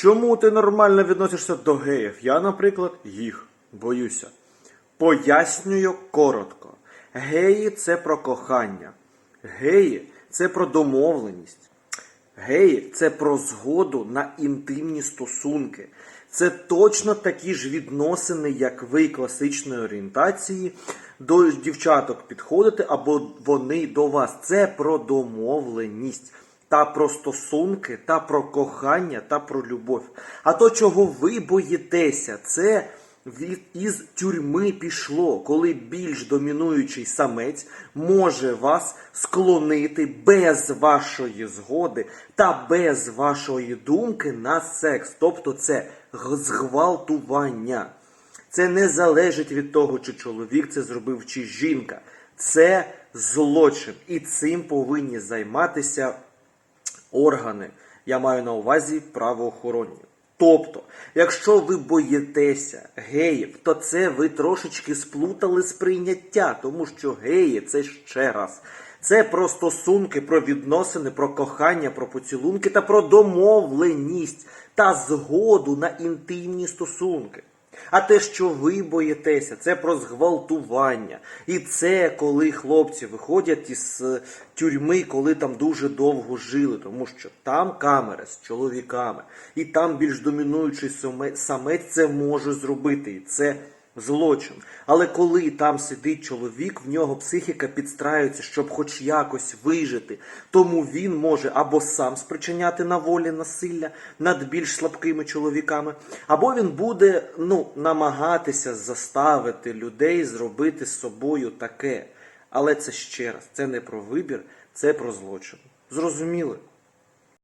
Чому ти нормально відносишся до геїв? Я, наприклад, їх боюся. Пояснюю коротко. Геї це про кохання. Геї це про домовленість. Геї це про згоду на інтимні стосунки. Це точно такі ж відносини, як ви класичної орієнтації до дівчаток підходите, або вони до вас. Це про домовленість. Та про стосунки, та про кохання, та про любов. А то, чого ви боїтеся, це із тюрми пішло, коли більш домінуючий самець може вас склонити без вашої згоди та без вашої думки на секс. Тобто це зґвалтування. Це не залежить від того, чи чоловік це зробив, чи жінка. Це злочин. І цим повинні займатися органи. Я маю на увазі правоохоронні. Тобто, якщо ви боїтеся геїв, то це ви трошечки сплутали сприйняття, тому що геї це ще раз. Це про стосунки, про відносини, про кохання, про поцілунки та про домовленість та згоду на інтимні стосунки. А те, що ви боїтеся, це про зґвалтування. І це коли хлопці виходять із е, тюрми, коли там дуже довго жили, тому що там камери з чоловіками, і там більш домінуючий саме- самець це може зробити. І це злочин. Але коли там сидить чоловік, в нього психіка підстраюється, щоб хоч якось вижити. Тому він може або сам спричиняти на волі насилля над більш слабкими чоловіками, або він буде ну, намагатися заставити людей зробити з собою таке. Але це ще раз, це не про вибір, це про злочин. Зрозуміли?